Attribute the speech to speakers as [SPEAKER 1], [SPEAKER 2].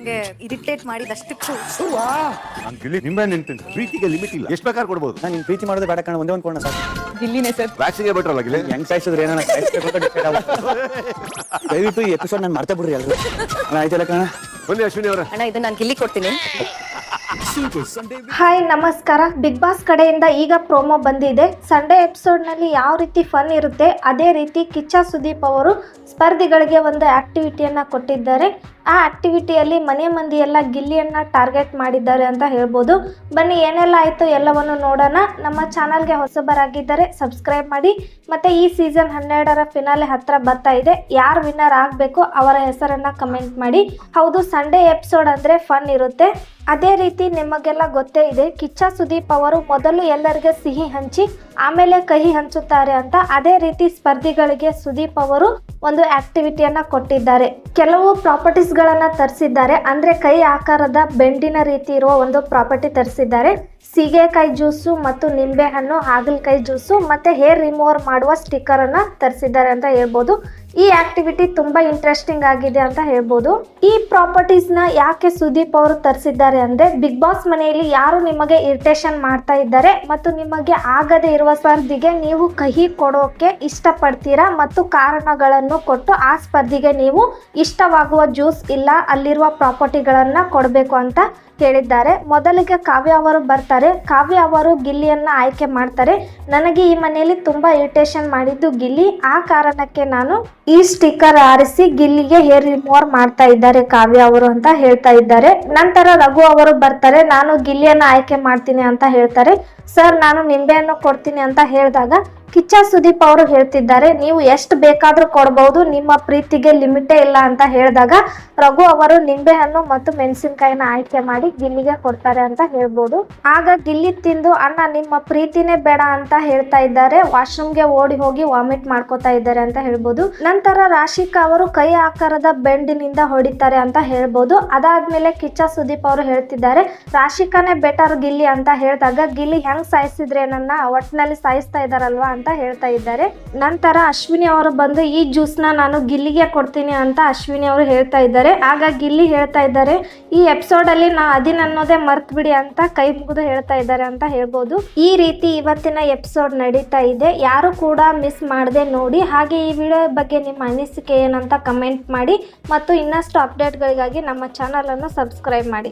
[SPEAKER 1] ನಂಗೆ ಇರಿಟೇಟ್ ಮಾಡಿದಷ್ಟಕ್ಕೂ
[SPEAKER 2] ನಾನು ಗಿಳಿ ನಿಂಬೆ ನಿಂತೀನಿ ಪ್ರೀತಿಗೆ ಲಿಮಿಟ್ ಇಲ್ಲ. ಎಷ್ಟು ಬೇಕಾದ್ರೆ ಕೊಡ್ಬೋದು.
[SPEAKER 3] ನಾನು ನಿನ್ ಪ್ರೀತಿ ಮಾಡೋದು ಬೇಡ ಕಣ ಒಂದೇ ಒಂದು ಕೊಡೋಣ ಸಾಕು.
[SPEAKER 1] ಗಿಲ್ಲಿನೇ ಸರ್.
[SPEAKER 2] ವ್ಯಾಕ್ಸಿಗೆ ಬಿಟ್ರಲ್ಲ
[SPEAKER 3] ಹೆಂಗ್ ಸಾಯಿಸಿದ್ರೆ ಏನೋ ಸಾಯಿಸ್ಬೇಕು ಅಂತ decide. ದಯವಿಟ್ಟು ಈ ಎಪಿಸೋಡ್ ನಾನು ಮರ್ತೆ ಬಿಡ್ರಿ ಎಲ್ರು. ಅಣ್ಣ ಆಯ್ತಲ್ಲ ಕಣ?
[SPEAKER 2] ಬನ್ನಿ ಅಶ್ವಿನಿ ಅವರ.
[SPEAKER 1] ಅಣ್ಣ ಇದು ನಾನು ಗಿಲ್ಲಿ ಕೊಡ್ತೀನಿ.
[SPEAKER 4] ಹಾಯ್ ನಮಸ್ಕಾರ. ಬಿಗ್ ಬಾಸ್ ಕಡೆಯಿಂದ ಈಗ ಪ್ರೋಮೋ ಬಂದಿದೆ. ಸಂಡೇ ಎಪಿಸೋಡ್ನಲ್ಲಿ ಯಾವ ರೀತಿ ಫನ್ ಇರುತ್ತೆ, ಅದೇ ರೀತಿ ಕಿಚ್ಚ ಸುದೀಪ್ ಅವರು ಸ್ಪರ್ಧಿಗಳಿಗೆ ಒಂದು ಆಕ್ಟಿವಿಟಿಯನ್ನು ಕೊಟ್ಟಿದ್ದಾರೆ. ಆ ಆಕ್ಟಿವಿಟಿಯಲ್ಲಿ ಮನೆ ಮಂದಿ ಎಲ್ಲ ಗಿಲ್ಲಿಯನ್ನು ಟಾರ್ಗೆಟ್ ಮಾಡಿದ್ದಾರೆ ಅಂತ ಹೇಳ್ಬೋದು. ಬನ್ನಿ, ಏನೆಲ್ಲ ಆಯಿತು ಎಲ್ಲವನ್ನು ನೋಡೋಣ. ನಮ್ಮ ಚಾನಲ್ಗೆ ಹೊಸಬರಾಗಿದ್ದಾರೆ ಸಬ್ಸ್ಕ್ರೈಬ್ ಮಾಡಿ. ಮತ್ತು ಈ ಸೀಸನ್ ಹನ್ನೆರಡರ ಫಿನಾಲೆ ಹತ್ರ ಬರ್ತಾ ಇದೆ. ಯಾರು ವಿನ್ನರ್ ಆಗಬೇಕು ಅವರ ಹೆಸರನ್ನು ಕಮೆಂಟ್ ಮಾಡಿ. ಹೌದು ಸಂಡೇ ಎಪಿಸೋಡ್ ಅಂದರೆ ಫನ್ ಇರುತ್ತೆ. ಅದೇ ರೀತಿ ನಿಮಗೆಲ್ಲ ಗೊತ್ತೇ ಇದೆ, ಕಿಚ್ಚ ಸುದೀಪ್ ಅವರು ಮೊದಲು ಎಲ್ಲರಿಗೆ ಸಿಹಿ ಹಂಚಿ, ಆಮೇಲೆ ಕಹಿ ಹಂಚುತ್ತಾರೆ ಅಂತ. ಅದೇ ರೀತಿ ಸ್ಪರ್ಧಿಗಳಿಗೆ ಸುದೀಪ್ ಅವರು ಒಂದು ಆಕ್ಟಿವಿಟಿಯನ್ನ ಕೊಟ್ಟಿದ್ದಾರೆ. ಕೆಲವು ಪ್ರಾಪರ್ಟೀಸ್ಗಳನ್ನು ತರಿಸಿದ್ದಾರೆ. ಅಂದ್ರೆ ಕೈ ಆಕಾರದ ಬೆಂಡಿನ ರೀತಿ ಇರುವ ಒಂದು ಪ್ರಾಪರ್ಟಿ ತರಿಸಿದ್ದಾರೆ. ಸೀಗೆಕಾಯಿ ಜ್ಯೂಸು ಮತ್ತು ನಿಂಬೆಹಣ್ಣು, ಹಾಗಲಕಾಯಿ ಜ್ಯೂಸು, ಮತ್ತೆ ಹೇರ್ ರಿಮೂವರ್ ಮಾಡುವ ಸ್ಟಿಕ್ಕರ್ ಅನ್ನ ತರಿಸಿದ್ದಾರೆ ಅಂತ ಹೇಳ್ಬೋದು. ಈ ಆಕ್ಟಿವಿಟಿ ತುಂಬಾ ಇಂಟ್ರೆಸ್ಟಿಂಗ್ ಆಗಿದೆ ಅಂತ ಹೇಳ್ಬೋದು. ಈ ಪ್ರಾಪರ್ಟೀಸ್ನ ಯಾಕೆ ಸುದೀಪ್ ಅವರು ತರಿಸಿದ್ದಾರೆ ಅಂದ್ರೆ ಬಿಗ್ ಬಾಸ್ ಮನೆಯಲ್ಲಿ ಯಾರು ನಿಮಗೆ ಇರಿಟೇಷನ್ ಮಾಡ್ತಾ ಇದ್ದಾರೆ ಮತ್ತು ನಿಮಗೆ ಆಗದೆ ಇರುವ ಸ್ಪರ್ಧಿಗೆ ನೀವು ಕಹಿ ಕೊಡೋಕೆ ಇಷ್ಟಪಡ್ತೀರಾ ಮತ್ತು ಕಾರಣಗಳನ್ನು ಕೊಟ್ಟು ಆ ಸ್ಪರ್ಧಿಗೆ ನೀವು ಇಷ್ಟವಾಗುವ ಜ್ಯೂಸ್ ಇಲ್ಲ, ಅಲ್ಲಿರುವ ಪ್ರಾಪರ್ಟಿಗಳನ್ನ ಕೊಡಬೇಕು ಅಂತ ಹೇಳಿದ್ದಾರೆ ಮೊದಲಿಗೆ ಕಾವ್ಯ ಅವರು ಬರ್ತಾರೆ. ಕಾವ್ಯ ಅವರು ಗಿಲ್ಲಿಯನ್ನು ಆಯ್ಕೆ ಮಾಡ್ತಾರೆ. ನನಗೆ ಈ ಮನೆಯಲ್ಲಿ ತುಂಬ ಇರಿಟೇಷನ್ ಮಾಡಿದ್ದು ಗಿಲ್ಲಿ. ಆ ಕಾರಣಕ್ಕೆ ನಾನು ಈ ಸ್ಟಿಕ್ಕರ್ ಆರಿಸಿ ಗಿಲ್ಲಿಗೆ ಹೇರ್ ರಿಮೂವರ್ ಮಾಡ್ತಾ ಇದ್ದಾರೆ ಕಾವ್ಯ ಅವರು ಅಂತ ಹೇಳ್ತಾ ಇದ್ದಾರೆ. ನಂತರ ರಘು ಅವರು ಬರ್ತಾರೆ. ನಾನು ಗಿಲ್ಲಿಯನ್ನು ಆಯ್ಕೆ ಮಾಡ್ತೀನಿ ಅಂತ ಹೇಳ್ತಾರೆ. ಸರ್, ನಾನು ನಿಂಬೆಯನ್ನು ಕೊಡ್ತೀನಿ ಅಂತ ಹೇಳಿದಾಗ ಕಿಚ್ಚ ಸುದೀಪ್ ಅವರು ಹೇಳ್ತಿದ್ದಾರೆ, ನೀವು ಎಷ್ಟು ಬೇಕಾದ್ರೂ ಕೊಡಬಹುದು ನಿಮ್ಮ ಪ್ರೀತಿಗೆ ಲಿಮಿಟೇ ಇಲ್ಲ ಅಂತ ಹೇಳಿದಾಗ ರಘು ಅವರು ನಿಂಬೆಹಣ್ಣು ಮತ್ತು ಮೆಣಸಿನಕಾಯಿನ ಆಯ್ಕೆ ಮಾಡಿ ಗಿಲ್ಲಿಗೆ ಕೊಡ್ತಾರೆ ಅಂತ ಹೇಳ್ಬೋದು. ಆಗ ಗಿಲ್ಲಿ ತಿಂದು, ಅಣ್ಣ, ನಿಮ್ಮ ಪ್ರೀತಿನೇ ಬೇಡ ಅಂತ ಹೇಳ್ತಾ ಇದ್ದಾರೆ, ವಾಶ್ರೂಮ್ಗೆ ಓಡಿ ಹೋಗಿ ವಾಮಿಟ್ ಮಾಡ್ಕೋತಾ ಇದ್ದಾರೆ ಅಂತ ಹೇಳ್ಬೋದು. ನಂತರ ರಾಶಿಕಾ ಅವರು ಕೈ ಆಕಾರದ ಬೆಂಡಿನಿಂದ ಹೊಡಿತಾರೆ ಅಂತ ಹೇಳ್ಬೋದು. ಅದಾದ್ಮೇಲೆ ಕಿಚ್ಚ ಸುದೀಪ್ ಅವರು ಹೇಳ್ತಿದ್ದಾರೆ, ರಾಶಿಕಾನೇ ಬೆಟರ್ ಗಿಲ್ಲಿ ಅಂತ ಹೇಳಿದಾಗ, ಗಿಲ್ಲಿ ಹೆಂಗ್ ಸಾಯಿಸಿದ್ರೆ ನನ್ನ ಒಟ್ಟಿನಲ್ಲಿ ಸಾಯಿಸ್ತಾ ಇದಾರಲ್ವಾ ಅಂತ ಹೇಳ್ತಾ ಇದ್ದಾರೆ. ನಂತರ ಅಶ್ವಿನಿ ಅವರು ಬಂದು, ಈ ಜ್ಯೂಸ್ನ ನಾನು ಗಿಲ್ಲಿಗೆ ಕೊಡ್ತೀನಿ ಅಂತ ಅಶ್ವಿನಿ ಅವರು ಹೇಳ್ತಾ ಇದ್ದಾರೆ. ಆಗ ಗಿಲ್ಲಿ ಹೇಳ್ತಾ ಇದ್ದಾರೆ, ಈ ಎಪಿಸೋಡ್ ಅಲ್ಲಿ ನಾ ಅದಿನ್ ಅನ್ನೋದೇ ಮರ್ತ್ ಬಿಡಿ ಅಂತ ಕೈ ಮುಗಿದು ಹೇಳ್ತಾ ಇದ್ದಾರೆ ಅಂತ ಹೇಳ್ಬೋದು. ಈ ರೀತಿ ಇವತ್ತಿನ ಎಪಿಸೋಡ್ ನಡೀತಾ ಇದೆ. ಯಾರು ಕೂಡ ಮಿಸ್ ಮಾಡದೆ ನೋಡಿ, ಹಾಗೆ ಈ ವಿಡಿಯೋ ಬಗ್ಗೆ ನಿಮ್ಮ ಅನಿಸಿಕೆ ಏನಂತ ಕಮೆಂಟ್ ಮಾಡಿ, ಮತ್ತು ಇನ್ನಷ್ಟು ಅಪ್ಡೇಟ್ಗಳಿಗಾಗಿ ನಮ್ಮ ಚಾನಲನ್ನು ಸಬ್ಸ್ಕ್ರೈಬ್ ಮಾಡಿ.